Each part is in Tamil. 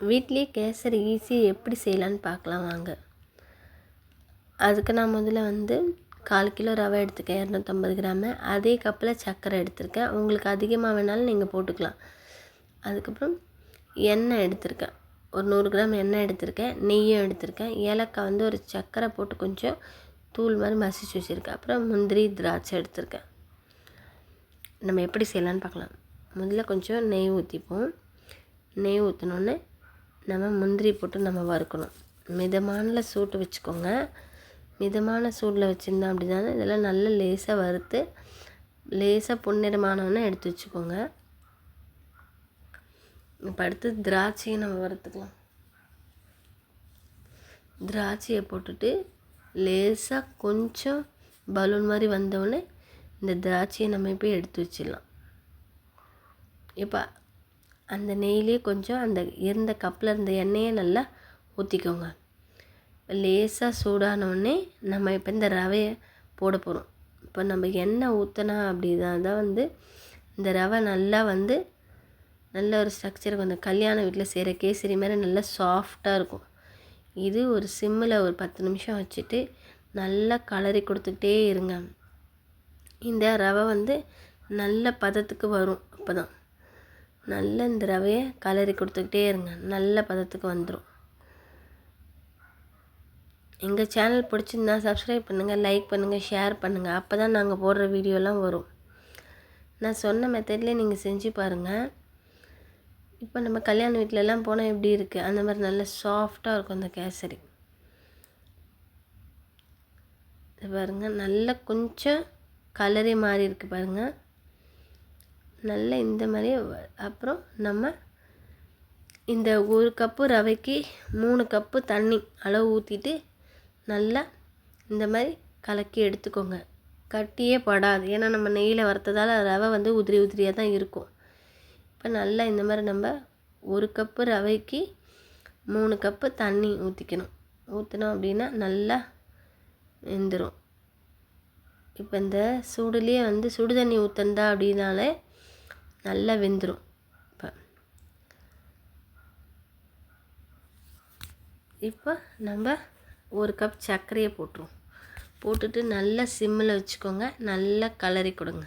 வீட்லேயே கேசரி ஈஸியாக எப்படி செய்யலான்னு பார்க்கலாம் வாங்க. அதுக்கு நான் முதல்ல வந்து கால் கிலோ ரவை எடுத்துக்கேன் இரநூத்தம்பது கிராமு. அதே கப்பில் சர்க்கரை எடுத்திருக்கேன். உங்களுக்கு அதிகமாக வேணாலும் நீங்கள் போட்டுக்கலாம். அதுக்கப்புறம் எண்ணெய் எடுத்திருக்கேன். ஒரு நூறு கிராம் எண்ணெய் எடுத்திருக்கேன். நெய்யும் எடுத்திருக்கேன். ஏலக்காய் வந்து ஒரு சர்க்கரை போட்டு கொஞ்சம் தூள் மாதிரி மசிச்சு வச்சுருக்கேன். அப்புறம் முந்திரி திராட்சை எடுத்திருக்கேன். நம்ம எப்படி செய்யலான்னு பார்க்கலாம். முதல்ல கொஞ்சம் நெய் ஊற்றிப்போம் நெய் ஊற்றினோன்னே நம்ம முந்திரி போட்டு நம்ம வறுக்கணும். மிதமான சூட்டு வச்சுக்கோங்க. மிதமான சூடில் வச்சுருந்தோம் அப்படின்னா இதெல்லாம் நல்லா லேசாக வறுத்து லேசாக பொன்னிறமானவொன்னே எடுத்து வச்சுக்கோங்க. இப்போ அடுத்து திராட்சையை நம்ம வறுத்துக்கலாம். திராட்சையை போட்டுட்டு லேசாக கொஞ்சம் பலூன் மாதிரி வந்தோடனே இந்த திராட்சையை நம்ம இப்போ எடுத்து வச்சிடலாம். இப்போ அந்த நெய்லேயே கொஞ்சம் அந்த இருந்த கப்பில் இருந்த எண்ணெயை நல்லா ஊற்றிக்கோங்க லேசாக சூடானோடனே நம்ம இப்போ இந்த ரவையை போட போகிறோம் இப்போ நம்ம எண்ணெய் ஊற்றினா அப்படின்னா தான் வந்து இந்த ரவை நல்லா வந்து நல்ல ஒரு ஸ்ட்ரக்சர் அந்த கல்யாண வீட்டில் செய்கிற கேசரி மாதிரி நல்லா சாஃப்டாக இருக்கும். இது ஒரு சிம்மில் ஒரு பத்து நிமிஷம் வச்சுட்டு நல்லா கலரி கொடுத்துக்கிட்டே இருங்க. இந்த ரவை வந்து நல்ல பதத்துக்கு வரும் அப்போ தான் நல்ல இந்த ரவையை கலரி கொடுத்துக்கிட்டே இருங்க. நல்ல பதத்துக்கு வந்துடும் எங்கள் சேனல் பிடிச்சிருந்தா சப்ஸ்கிரைப் பண்ணுங்கள் லைக் பண்ணுங்கள் ஷேர் பண்ணுங்கள் அப்போ தான் நாங்கள் போடுற வீடியோலாம் வரும். நான் சொன்ன மெத்தட்லேயே நீங்கள் செஞ்சு பாருங்கள் இப்போ நம்ம கல்யாண வீட்டிலலாம் போனால் எப்படி இருக்குது அந்த மாதிரி நல்ல சாஃப்டாக இருக்கும் அந்த கேசரி. இது பாருங்கள் நல்ல கொஞ்சம் கலரே மாறி இருக்குது பாருங்கள் நல்ல இந்த மாதிரி அப்புறம் நம்ம இந்த ஒரு கப்பு ரவைக்கு மூணு கப்பு தண்ணி அளவு ஊற்றிட்டு நல்லா இந்த மாதிரி கலக்கி எடுத்துக்கோங்க. கட்டியே படாது. ஏன்னா நம்ம நெய்யில் வறுத்ததால் ரவை வந்து உதிரி உதிரியாக தான் இருக்கும். இப்போ நல்லா இந்த மாதிரி நம்ம ஒரு கப்பு ரவைக்கு மூணு கப்பு தண்ணி ஊற்றிக்கணும் ஊற்றினோம் அப்படின்னா நல்லா வெந்துடும் இப்போ இந்த சூடுலேயே வந்து சுடு தண்ணி ஊற்றந்தா அப்படின்னாலே நல்லா வெந்துடும் இப்போ. இப்போ நம்ம ஒரு கப் சர்க்கரையை போட்டுருவோம். போட்டுட்டு நல்லா சிம்மில் வச்சுக்கோங்க. நல்லா கலரி கொடுங்க.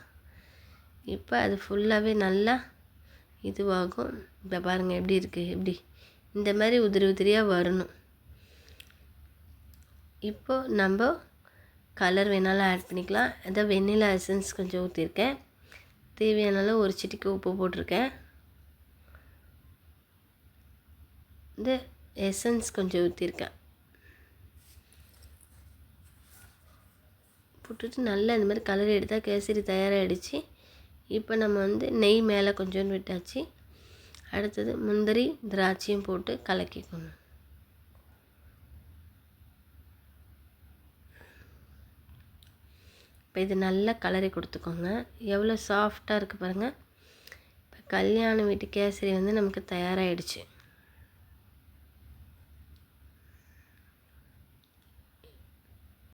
இப்போ அது ஃபுல்லாகவே நல்லா இதுவாகும். இப்போ பாருங்கள் எப்படி இருக்குது எப்படி? இந்த மாதிரி உதிரி உதிரியாக வரணும். இப்போது நம்ம கலர் வேணாலும் ஆட் பண்ணிக்கலாம். அதான் வெண்ணிலா எசன்ஸ் கொஞ்சம் ஊற்றிருக்கேன் தேவையான ஒரு சிட்டிக்கு உப்பு போட்டிருக்கேன். இந்த எசன்ஸ் கொஞ்சம் ஊற்றிருக்கேன் போட்டுட்டு நல்லா இந்த மாதிரி கலர் எடுத்தால் கேசரி தயாராகிடுச்சு இப்போ நம்ம வந்து நெய் மேலே கொஞ்சோண்டு விட்டாச்சு. அடுத்தது முந்திரி திராட்சையும் போட்டு கலக்கிக்கணும். இப்போ இது நல்லா கலரி கொடுத்துக்கோங்க. எவ்வளோ சாஃப்டாக இருக்குது பாருங்கள் இப்போ கல்யாண வீட்டு கேசரி வந்து நமக்கு தயாராகிடுச்சு